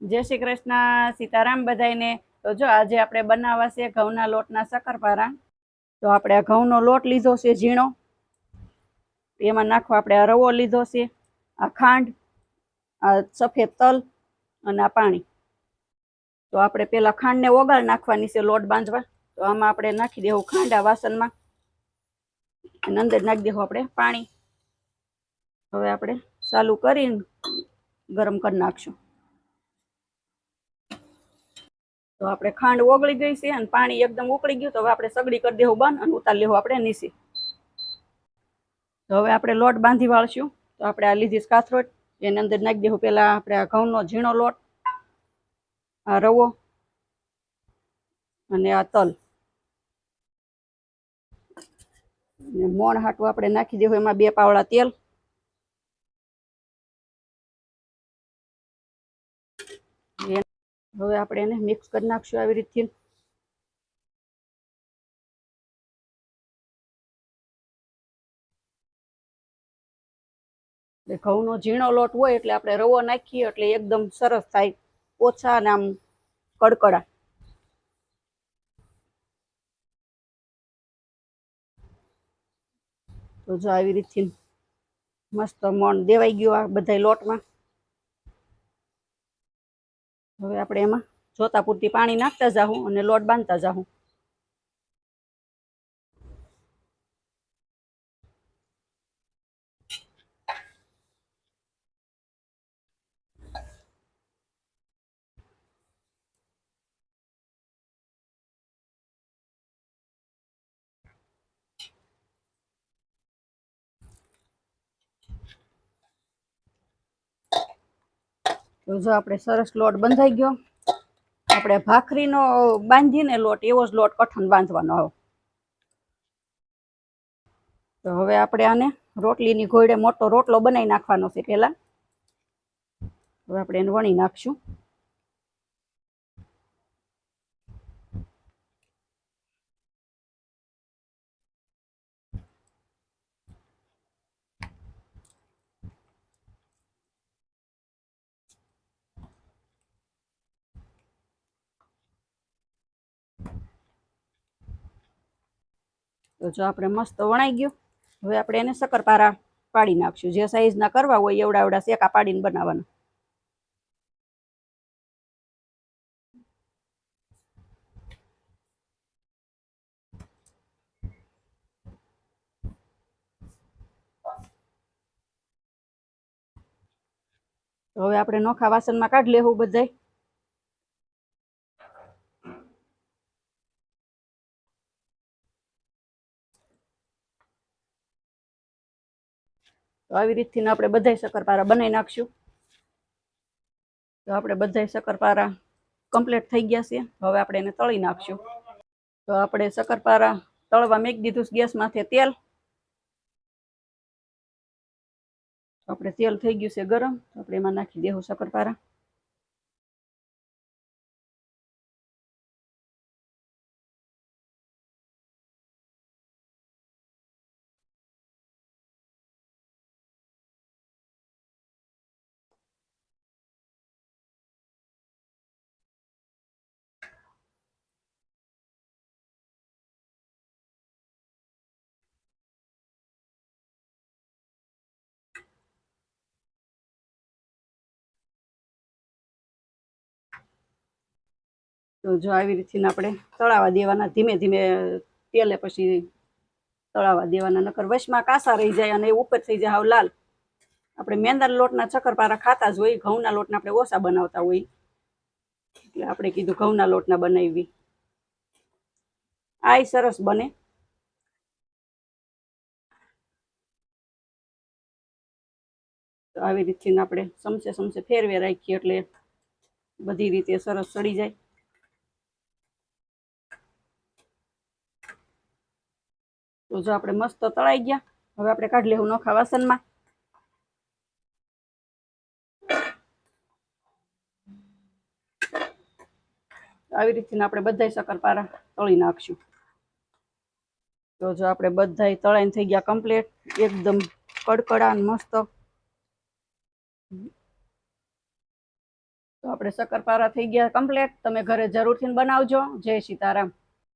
જય શ્રી કૃષ્ણ, સીતારામ બધાઈને તો જો આજે આપણે બનાવવા છે ઘઉંના લોટના શક્કરપારા. તો આપણે આ ઘઉંનો લોટ લીધો છે ઝીણો. એમાં નાખવા આપણે આ રવો લીધો છે, આ ખાંડ, આ સફેદ તલ અને આ પાણી. તો આપણે પેલા ખાંડને ઓગાળ નાખવાની છે લોટ બાંધવા. તો આમાં આપણે નાખી દેવું ખાંડ આ વાસણમાં. અને અંદર નાખી દેવું આપણે પાણી. હવે આપણે ચાલુ કરીને ગરમ કરી નાખશું. તો આપણે ખાંડ ઓગળી ગઈ છે અને પાણી એકદમ ઉકળી ગયું તો હવે આપણે સગડી કરી દેવું બંધ અને ઉતારી લેવું આપણે નીસી તો હવે આપણે લોટ બાંધી વાળશું. તો આપણે આ લીધી કાથરોટ. એની અંદર નાખી દેવું પેલા આપણે આ ઘઉંનો ઝીણો લોટ, આ રવો અને આ તલ. મોણ હાટું આપણે નાખી દેવું. એમાં બે પાવડા તેલ હવે આપણે એને મિક્સ કરી નાખશું આવી રીતથી. એટલે ઘઉંનો ઝીણો લોટ હોય એટલે આપણે રવો નાખીએ એટલે એકદમ સરસ થાય. ઓછા અને આમ કડકડા. તો જો આવી રીતથી મસ્ત મણ દેવાઈ ગયો આ બધા લોટમાં. હવે આપણે એમાં જોતા પૂરતી પાણી નાખતા જાહું અને લોટ બાંધતા જાહું. જો આપણે સરસ લોટ બંધાઈ ગયો. આપણે ભાખરીનો બાંધીને લોટ, એવો જ લોટ કઠણ બાંધવાનો આવો. તો હવે આપણે આને રોટલીની ઘોડે મોટો રોટલો બનાવી નાખવાનો છે પહેલા. હવે આપણે એને વણી નાખશું. તો જો આપણે મસ્ત વણાઈ ગયું, હવે આપણે એને શક્કરપારા પાડી નાખશું જે સાઈઝના કરવા હોય એવડા એવડા શેકા પાડીને બનાવવાના. હવે આપણે નોખા વાસણમાં કાઢી લેવું બધાય. તો આવી રીતથી આપણે બધાય શક્કરપારા બનાવી નાખશું. તો આપણે બધાય શક્કરપારા કમ્પ્લીટ થઈ ગયા છે. હવે આપણે એને તળી નાખશું. તો આપણે શક્કરપારા તળવા મેક દીધું છે ગેસ માથે તેલ. આપણે તેલ થઈ ગયું છે ગરમ. આપણે એમાં નાખી દેવું શક્કરપારા. તો જો આવી રીતથી આપણે તળાવા દેવાના ધીમે ધીમે, તેલે પછી તળાવા દેવાના, નકર વશમાં કાસા રહી જાય અને ઉપર થઈ જાય હાવ લાલ. આપણે મેંદાના લોટના ચક્કરપારા ખાતા જ હોય, ઘઉંના લોટના આપણે ઓછા બનાવતા હોય. એટલે આપણે કીધું ઘઉંના લોટના બનાવી આય સરસ બને. આવી રીતથી આપણે સમસે સમસે ફેરવે રાખીએ એટલે બધી રીતે સરસ ચડી જાય. તો જો આપણે મસ્ત તળાઈ ગયા. હવે આપણે કાઢી લેવું નોખા વાસણમાં. આવી રીતે આપણે બધાય શક્કરપારા તળી નાખશું. તો જો આપણે બધાય તળાઈને થઈ ગયા કમ્પ્લીટ એકદમ કડકડા મસ્ત. તો આપણે શક્કરપારા થઈ ગયા કમ્પ્લીટ તમે ઘરે જરૂરથી બનાવજો. જય સીતારામ.